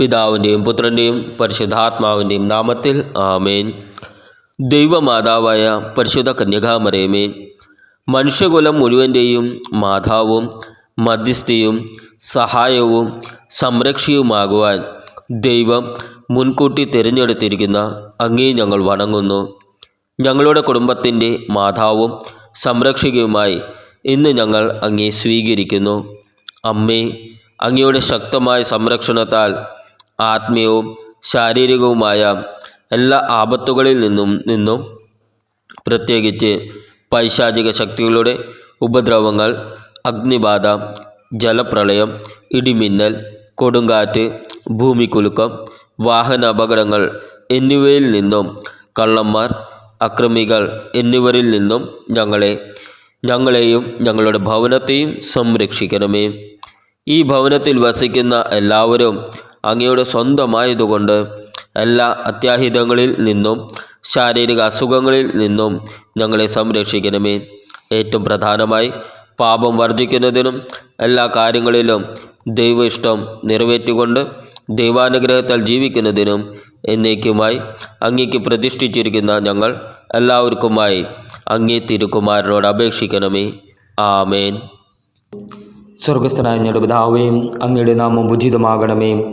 പിതാവിന്റെയും പുത്രന്റെയും പരിശുദ്ധാത്മാവിന്റെയും നാമത്തിൽ ആമേൻ. ദൈവമാതാവായ പരിശുദ്ധ കന്യകാമരേമേ മനുഷ്യകുലം മുഴുവന്റെയും മാതാവും മധ്യസ്ഥയും സഹായവും സംരക്ഷയുമാകുവാൻ ദൈവം മുൻകൂട്ടി തിരഞ്ഞെടുത്തിരിക്കുന്ന അങ്ങേ ഞങ്ങൾ വണങ്ങുന്നു. ഞങ്ങളുടെ കുടുംബത്തിന്റെ മാതാവും സംരക്ഷകയുമായി ഇന്ന് ഞങ്ങൾ അങ്ങേ സ്വീകരിക്കുന്നു. അമ്മേ അങ്ങയുടെ ശക്തമായ സംരക്ഷണത്താൽ ആത്മീയവും ശാരീരികവുമായ എല്ലാ ആപത്തുകളിൽ നിന്നും നിന്നും പ്രത്യേകിച്ച് പൈശാചിക ശക്തികളുടെ ഉപദ്രവങ്ങൾ അഗ്നിബാധ ജലപ്രളയം ഇടിമിന്നൽ കൊടുങ്കാറ്റ് ഭൂമികുലുക്കം വാഹന അപകടങ്ങൾ എന്നിവയിൽ നിന്നും കള്ളന്മാർ അക്രമികൾ എന്നിവരിൽ നിന്നും ഞങ്ങളെ ഞങ്ങളെയും ഞങ്ങളുടെ ഭവനത്തെയും സംരക്ഷിക്കണമേ. ഈ ഭവനത്തിൽ വസിക്കുന്ന എല്ലാവരും അങ്ങയുടെ സ്വന്തമായതുകൊണ്ട് എല്ലാ അത്യാഹിതങ്ങളിൽ നിന്നും ശാരീരിക അസുഖങ്ങളിൽ നിന്നും ഞങ്ങളെ സംരക്ഷിക്കണമേ. ഏറ്റവും പ്രധാനമായി പാപം വർജിക്കുന്നതിനും എല്ലാ കാര്യങ്ങളിലും ദൈവ ഇഷ്ടം നിറവേറ്റുകൊണ്ട് ദൈവാനുഗ്രഹത്താൽ ജീവിക്കുന്നതിനും എന്നേക്കുമായി അങ്ങേക്ക് പ്രതിഷ്ഠിച്ചിരിക്കുന്ന ഞങ്ങൾ എല്ലാവർക്കുമായി അങ്ങേ തിരുക്കുമാരനോട് അപേക്ഷിക്കണമേ. ആമേൻ. സ്വർഗസ്ഥനായ ഞങ്ങളുടെ പിതാവേയും അങ്ങയുടെ നാമം ഉചിതമാകണമേ.